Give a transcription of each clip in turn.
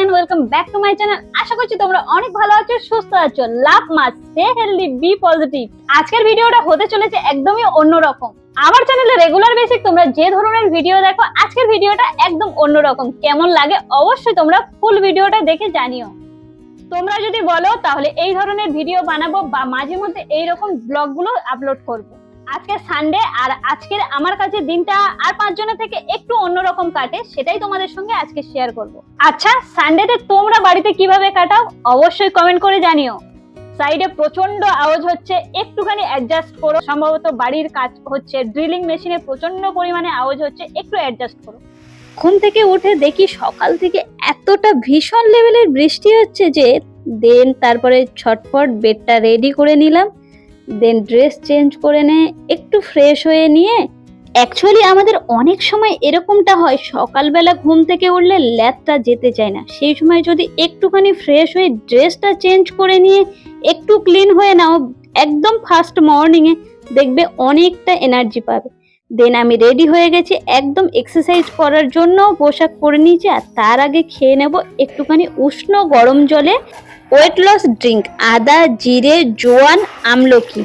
And welcome back to my channel আশা করছি তোমরা অনেক ভালো আছো, সুস্থ আছো। Love mass stay healthy be positive আজকের ভিডিওটা হতে চলেছে একদমই অন্যরকম। আমার চ্যানেলে রেগুলার বেসিক তোমরা যে ধরনের ভিডিও দেখো, আজকের ভিডিওটা একদম অন্যরকম। কেমন লাগে অবশ্যই তোমরা ফুল ভিডিওটা দেখে জানিও। তোমরা যদি বলো, তাহলে এই ধরনের ভিডিও বানাবো বা মাঝে মধ্যে এইরকম ব্লগগুলো আপলোড করব। আজকে সানডে আর আজকের আমার কাছে দিনটা আর পাঁচজনের থেকে একটু অন্যরকম কাটে, সেটাই তোমাদের সঙ্গে আজকে শেয়ার করব। আচ্ছা সানডেতে তোমরা বাড়িতে কীভাবে কাটাও? অবশ্যই কমেন্ট করে জানিও। সাইডে প্রচণ্ড আওয়াজ হচ্ছে, একটুখানি অ্যাডজাস্ট করো। সম্ভবত বাড়ির কাজ হচ্ছে ড্রিলিং মেশিনে প্রচণ্ড পরিমাণে আওয়াজ হচ্ছে, একটু অ্যাডজাস্ট করো। ঘুম থেকে উঠে দেখি সকাল থেকে এতটা ভীষণ লেভেলের বৃষ্টি হচ্ছে যে দেন তারপরে ছটফট বেডটা রেডি করে নিলাম। দেন ড্রেস চেঞ্জ করে নে, একটু ফ্রেশ হয়ে নিয়ে। অ্যাকচুয়ালি আমাদের অনেক সময় এরকমটা হয়, সকালবেলা ঘুম থেকে উঠলে ল্যাবটা যেতে চায় না। সেই সময় যদি একটুখানি ফ্রেশ হয়ে ড্রেসটা চেঞ্জ করে নিয়ে, একটু ক্লিন হয়ে নাও, একদম ফার্স্ট মর্নিংয়ে দেখবে অনেকটা এনার্জি পাবে। দেন আমি রেডি হয়ে গেছি, একদম এক্সারসাইজ করার জন্য পোশাক পরে নিয়েছি, আর তার আগে খেয়ে নেব একটুখানি উষ্ণ গরম জলে ওয়েট লস ড্রিঙ্ক, আদা, জিরে, জোয়ান, আমলকি।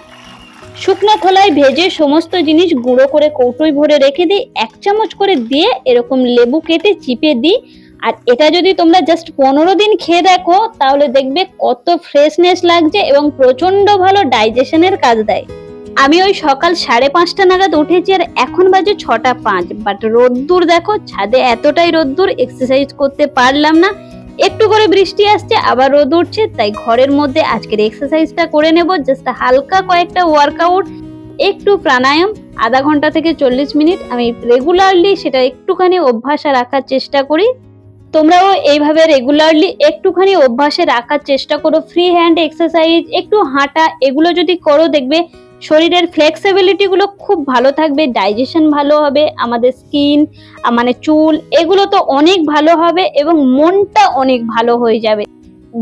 শুকনো খোলায় ভেজে সমস্ত জিনিস গুঁড়ো করে কৌটোয় ভরে রেখে দিই, এক চামচ করে দিয়ে এরকম লেবু কেটে চিপে দিই। আর এটা যদি তোমরা জাস্ট পনেরো দিন খেয়ে দেখো, তাহলে দেখবে কত ফ্রেশনেস লাগছে এবং প্রচণ্ড ভালো ডাইজেশনের কাজ দেয়। আমি ওই সকাল সাড়ে পাঁচটা নাগাদ উঠেছি আর এখন বাজে ছটা পাঁচ বাট রোদ্দুর দেখো, ছাদে এতটাই রোদ্দুর এক্সারসাইজ করতে পারলাম না। একটু করে বৃষ্টি আসছে, আবার রোদ উঠছে, তাই ঘরের মধ্যে আজকের এক্সারসাইজটা করে নেব। জাস্ট হালকা কয়েকটা ওয়ার্কআউট একটু প্রাণায়াম, আধা ঘণ্টা থেকে চল্লিশ মিনিট। আমি রেগুলারলি সেটা একটুখানি অভ্যাসে রাখার চেষ্টা করি। তোমরাও এইভাবে রেগুলারলি একটুখানি অভ্যাসে রাখার চেষ্টা করো। ফ্রি হ্যান্ড এক্সারসাইজ একটু হাঁটা, এগুলো যদি করো, দেখবে শরীরের ফ্লেক্সিবিলিটিগুলো খুব ভালো থাকবে ডাইজেশন ভালো হবে, আমাদের স্কিন মানে চুল, এগুলো তো অনেক ভালো হবে এবং মনটা অনেক ভালো হয়ে যাবে।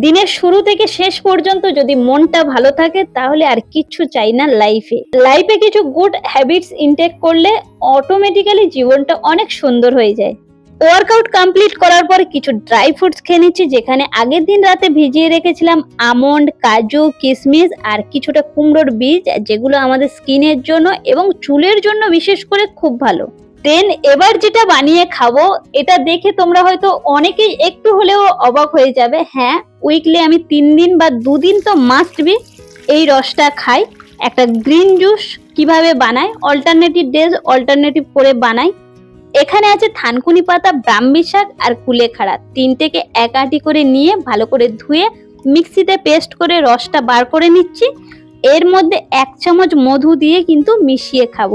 দিনের শুরু থেকে শেষ পর্যন্ত যদি মনটা ভালো থাকে, তাহলে আর কিচ্ছু চাই না লাইফে লাইফে কিছু গুড হ্যাবিটস ইনটেক করলে অটোমেটিক্যালি জীবনটা অনেক সুন্দর হয়ে যায়। ওয়ার্কআউট কমপ্লিট করার পর কিছু ড্রাই ফ্রুটস খেয়ে নিচ্ছি, যেখানে আগের দিন রাতে ভিজিয়ে রেখেছিলাম আমন্ড, কাজু কিশমিশ আর কিছুটা কুমড়োর বীজ, যেগুলো আমাদের স্কিনের জন্য এবং চুলের জন্য বিশেষ করে খুব ভালো। দেন এবার যেটা বানিয়ে খাব, এটা দেখে তোমরা হয়তো অনেকেই একটু হলেও অবাক হয়ে যাবে হ্যাঁ উইকলি আমি তিন দিন বা দুদিন তো মাস্ট বি এই রসটা খাই। একটা গ্রিন জুস কীভাবে বানায় অল্টারনেটিভ ডেজ অল্টারনেটিভ করে বানাই। এখানে আছে থানকুনি পাতা, ব্রাহ্মী শাক আর কুলেখাড়া তিনটেকে এক আটি করে নিয়ে ভালো করে ধুয়ে মিক্সিতে পেস্ট করে রসটা বার করে নিচ্ছি। এর মধ্যে এক চামচ মধু দিয়ে কিন্তু মিশিয়ে খাব।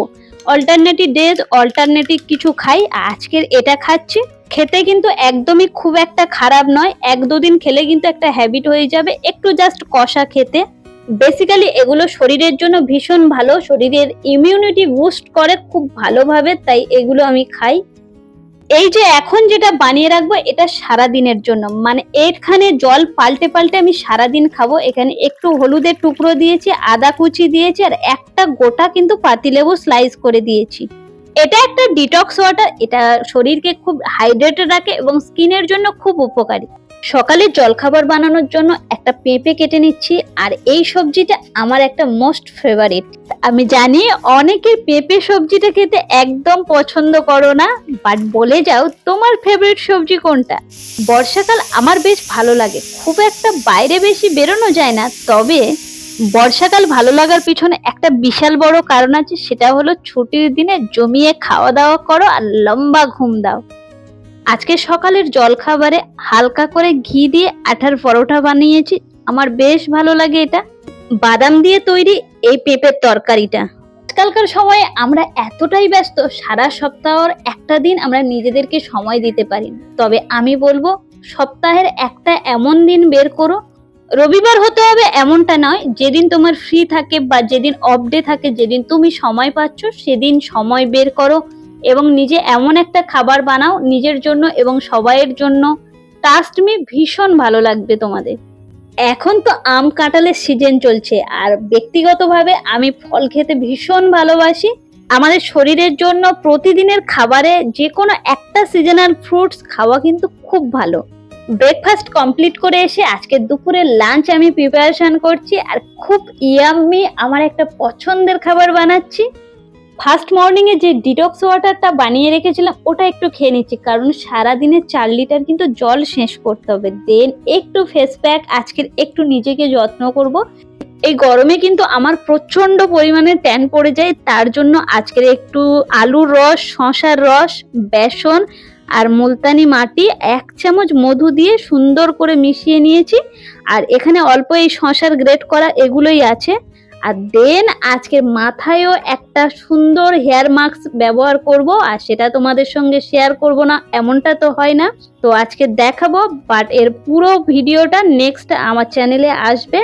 অল্টারনেটিভ ডেজ অল্টারনেটিভ কিছু খাই। আজকের এটা খাচ্ছি। খেতে কিন্তু একদমই খুব একটা খারাপ নয়। এক দুদিন খেলে কিন্তু একটা হ্যাবিট হয়ে যাবে। একটু জাস্ট কষা খেতে। বেসিক্যালি এগুলো শরীরের জন্য ভীষণ ভালো। শরীরের ইমিউনিটি বুস্ট করে খুব ভালোভাবে, তাই এগুলো আমি খাই। এই যে এখন যেটা বানিয়ে রাখব, এটা সারা দিনের জন্য। মানে এখানে জল পাল্টে পাল্টে আমি সারা দিন খাব। এখানে একটু হলুদের টুকরো দিয়েছি, আদা কুচি দিয়েছি, আর একটা গোটা কিন্তু পাতিলেবু স্লাইস করে দিয়েছি। এটা একটা ডিটক্স ওয়াটার এটা শরীরকে খুব হাইড্রেটেড রাখে এবং স্কিনের জন্য খুব উপকারী। সকালে জলখাবার বানানোর জন্য একটা পেঁপে কেটে নিচ্ছি, আর এই সবজিটা আমার একটা মোস্ট ফেভারিট আমি জানি অনেকে পেঁপে সবজিটা খেতে একদম পছন্দ করো না বাট বলে যাও তোমার ফেভারিট সবজি কোনটা। বর্ষাকাল আমার বেশ ভালো লাগে, খুব একটা বাইরে বেশি বেরোনো যায় না, তবে বর্ষাকাল ভালো লাগার পিছনে একটা বিশাল বড় কারণ আছে, সেটা হলো ছুটির দিনে জমিয়ে খাওয়া দাওয়া করো আর লম্বা ঘুম দাও। আজকে সকালের জলখাবারে হালকা করে ঘি দিয়ে আঠার পরোটা বানিয়েছি। আমার বেশ ভালো লাগে এটা। বাদাম দিয়ে তৈরি এই পেঁপের তরকারিটা। আজকালকার সময়ে আমরা এতটাই ব্যস্ত, সারা সপ্তাহর একটা দিন আমরা নিজেদেরকে সময় দিতে পারি। তবে আমি বলব, সপ্তাহের একটা এমন দিন বের করো। রবিবার হতে হবে এমনটা নয়, যেদিন তোমার ফ্রি থাকে বা যেদিন অফ ডে থাকে, যেদিন তুমি সময় পাচ্ছ, সেদিন সময় বের করো। এবং নিজে এমন একটা খাবার বানাও নিজের জন্য এবং সবাইয়ের জন্য। টাস্ট মি ভীষণ ভালো লাগবে তোমাদের। এখন তো আম কাঁঠালের সিজন চলছে আর ব্যক্তিগতভাবে আমি ফল খেতে ভীষণ ভালোবাসি। আমাদের শরীরের জন্য প্রতিদিনের খাবারে যে কোনো একটা সিজনাল ফ্রুটস খাওয়া কিন্তু খুব ভালো। ব্রেকফাস্ট কমপ্লিট করে এসে আজকে দুপুরে লাঞ্চ আমি প্রিপারেশন করছি আর খুব ইয়াম্মি আমার একটা পছন্দের খাবার বানাচ্ছি। ফার্স্ট মর্নিং এ যে ডিটক্স ওয়াটারটা বানিয়ে রেখেছিলাম, ওটা একটু খেয়ে নিচ্ছি। কারণ সারাদিনে চার লিটার কিন্তু জল শেষ করতে হবে। দেন একটু ফেস প্যাক আজকের একটু নিজেকে যত্ন করব। এই গরমে কিন্তু আমার প্রচণ্ড পরিমাণে ট্যান পড়ে যায়। তার জন্য আজকের একটু আলুর রস শশার রস, বেসন আর মুলতানি মাটি, এক চামচ মধু দিয়ে সুন্দর করে মিশিয়ে নিয়েছি। আর এখানে অল্প এই শশার গ্রেট করা, এগুলোই আছে। আর দেন আজকে মাথায়ও একটা সুন্দর হেয়ার মাস্ক ব্যবহার করব, আর সেটা তোমাদের সঙ্গে শেয়ার করব না, এমনটা তো হয় না। তো আজকে দেখাবো বাট এর পুরো ভিডিওটা নেক্সট আমার চ্যানেলে আসবে।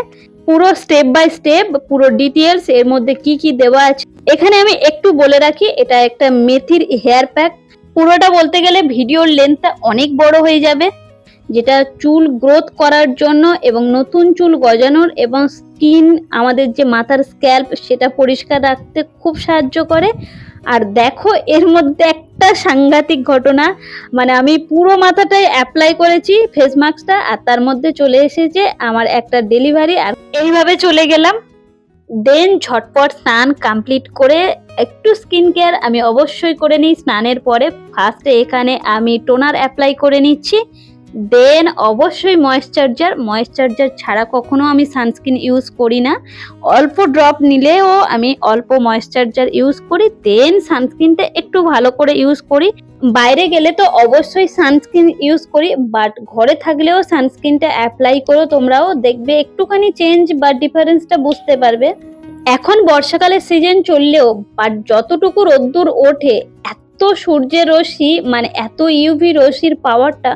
পুরো স্টেপ বাই স্টেপ পুরো ডিটেলস এর মধ্যে কি কি দেওয়া আছে। এখানে আমি একটু বলে রাখি, এটা একটা মেথির হেয়ার প্যাক পুরোটা বলতে গেলে ভিডিওর লেন্থটা অনেক বড় হয়ে যাবে। যেটা চুল গ্রোথ করার জন্য এবং নতুন চুল গজানোর এবং স্কিন আমাদের যে মাথার স্ক্যাল্প সেটা পরিষ্কার রাখতে খুব সাহায্য করে। আর দেখো, এর মধ্যে একটা সাংঘাতিক ঘটনা মানে আমি পুরো মাথাটাই অ্যাপ্লাই করেছি ফেস মাস্কটা আর তার মধ্যে চলে এসেছে আমার একটা ডেলিভারি আর এইভাবে চলে গেলাম। দেন ঝটপট স্নান কমপ্লিট করে একটু স্কিন কেয়ার আমি অবশ্যই করে নিই। স্নানের পরে ফার্স্টে এখানে আমি টোনার অ্যাপ্লাই করে নিচ্ছি। দেন অবশ্যই ময়েশ্চারাইজার ময়েশ্চারাইজার ছাড়া কখনো আমি সানস্ক্রিন ইউজ করি না। অল্প ড্রপ নিলেও আমি অল্প ময়েশ্চারাইজার ইউজ করি দেন সানস্ক্রিনটা একটু ভালো করে ইউজ করি। বাইরে গেলে তো অবশ্যই সানস্ক্রিন ইউজ করি বাট ঘরে থাকলেও সানস্ক্রিনটা অ্যাপ্লাই করো তোমরাও, দেখবে একটুখানি চেঞ্জ বা ডিফারেন্সটা বুঝতে পারবে। এখন বর্ষাকালের সিজন চললেও বাট যতটুকু রোদ্দুর ওঠে, এত সূর্যের রশ্মি মানে এত ইউভি রশ্মির পাওয়ারটা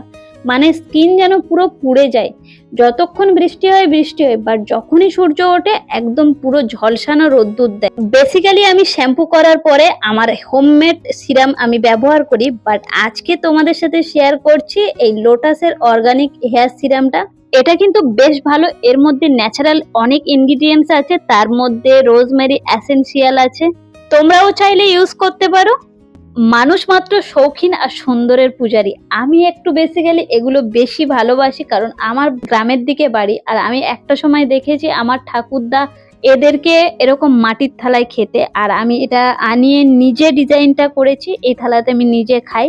মানে স্কিন যেন পুরো পুড়ে যায়। যতক্ষণ বৃষ্টি হয় বৃষ্টি হয় বাট যখনই সূর্য ওঠে, একদম পুরো ঝলসানো রোদ্দুর দেয়। বেসিক্যালি আমি শ্যাম্পু করার পরে আমার হোমমেড সিরাম আমি ব্যবহার করি বাট আজকে তোমাদের সাথে শেয়ার করছি এই লোটাসের অর্গানিক হেয়ার সিরামটা এটা কিন্তু বেশ ভালো, এর মধ্যে ন্যাচারাল অনেক ইনগ্রিডিয়েন্টস আছে, তার মধ্যে রোজমেরি অ্যাসেন্সিয়াল আছে। তোমরাও চাইলে ইউজ করতে পারো। মানুষ মাত্র শৌখিন আর সুন্দরের পূজারী। আমি একটু বেসিক্যালি এগুলো বেশি ভালোবাসি কারণ আমার গ্রামের দিকে বাড়ি আর আমি একটা সময় দেখেছি আমার ঠাকুরদা এদেরকে এরকম মাটির থালায় খেতে আর আমি এটা আনিয়ে নিজে ডিজাইনটা করেছি, এই থালাতে আমি নিজে খাই।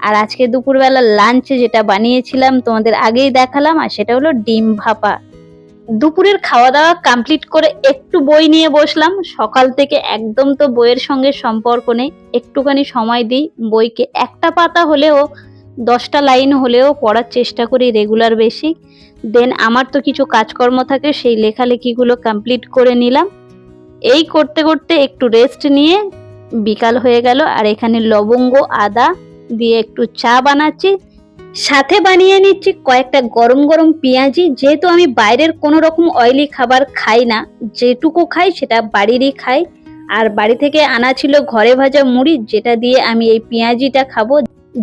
আর আজকে দুপুরবেলা লাঞ্চে যেটা বানিয়েছিলাম তোমাদের আগেই দেখালাম আর সেটা হলো ডিম ভাপা। দুপুরের খাওয়া দাওয়া কমপ্লিট করে একটু বই নিয়ে বসলাম। সকাল থেকে একদম তো বইয়ের সঙ্গে সম্পর্ক নেই। একটুখানি সময় দিই। বইকে একটা পাতা হলেও, দশটা লাইন হলেও পড়ার চেষ্টা করি রেগুলার বেশি দেন আমার তো কিছু কাজকর্ম থাকে, সেই লেখালেখিগুলো কমপ্লিট করে নিলাম। এই করতে করতে একটু রেস্ট নিয়ে বিকাল হয়ে গেল। আর এখানে লবঙ্গ, আদা দিয়ে একটু চা বানাচ্ছি। সাথে বানিয়ে নিচ্ছি কয়েকটা গরম গরম পেঁয়াজি, যেহেতু আমি বাইরের কোনো রকম অয়েলি খাবার খাই না, যেটুকু খাই সেটা বাড়িরই খাই। আর বাড়ি থেকে আনা ছিল ঘরে ভাজা মুড়ি, যেটা দিয়ে আমি এই পেঁয়াজিটা খাব।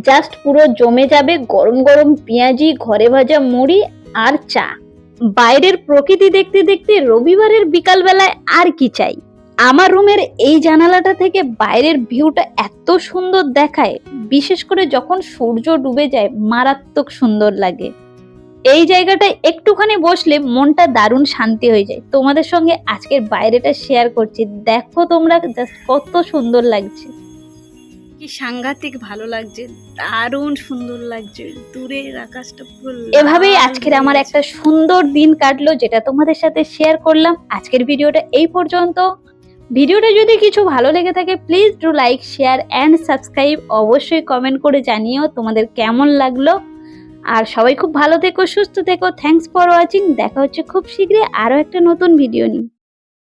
জাস্ট পুরো জমে যাবে গরম গরম পেঁয়াজি, ঘরে ভাজা মুড়ি আর চা। বাইরের প্রকৃতি দেখতে দেখতে রবিবারের বিকালবেলায় আর কি চাই? আমার রুমের এই জানালাটা থেকে বাইরের ভিউটা এত সুন্দর দেখায় বিশেষ করে যখন সূর্য ডুবে যায় মারাত্মক সুন্দর লাগে। এই জায়গাটায় একটুখানি বসলে মনটা দারুণ শান্তি হয়ে যায়। তোমাদের সঙ্গে আজকের বাইরেটা শেয়ার করছি। দেখো তোমরা জাস্ট কত সুন্দর লাগছে। কি সাংঘাতিক ভালো লাগছে দারুণ সুন্দর লাগছে দূরের আকাশটা পুরো এভাবেই আজকের আমার একটা সুন্দর দিন কাটলো যেটা তোমাদের সাথে শেয়ার করলাম। আজকের ভিডিওটা এই পর্যন্ত। ভিডিওটা যদি কিছু ভালো লেগে থাকে please do like share and subscribe অবশ্যই কমেন্ট করে জানিও তোমাদের কেমন লাগল। আর সবাই খুব ভালো থেকো, সুস্থ থেকো। থ্যাংকস ফর ওয়াচিং দেখা হচ্ছে খুব শীঘ্রই আরও একটা নতুন ভিডিও নিয়ে।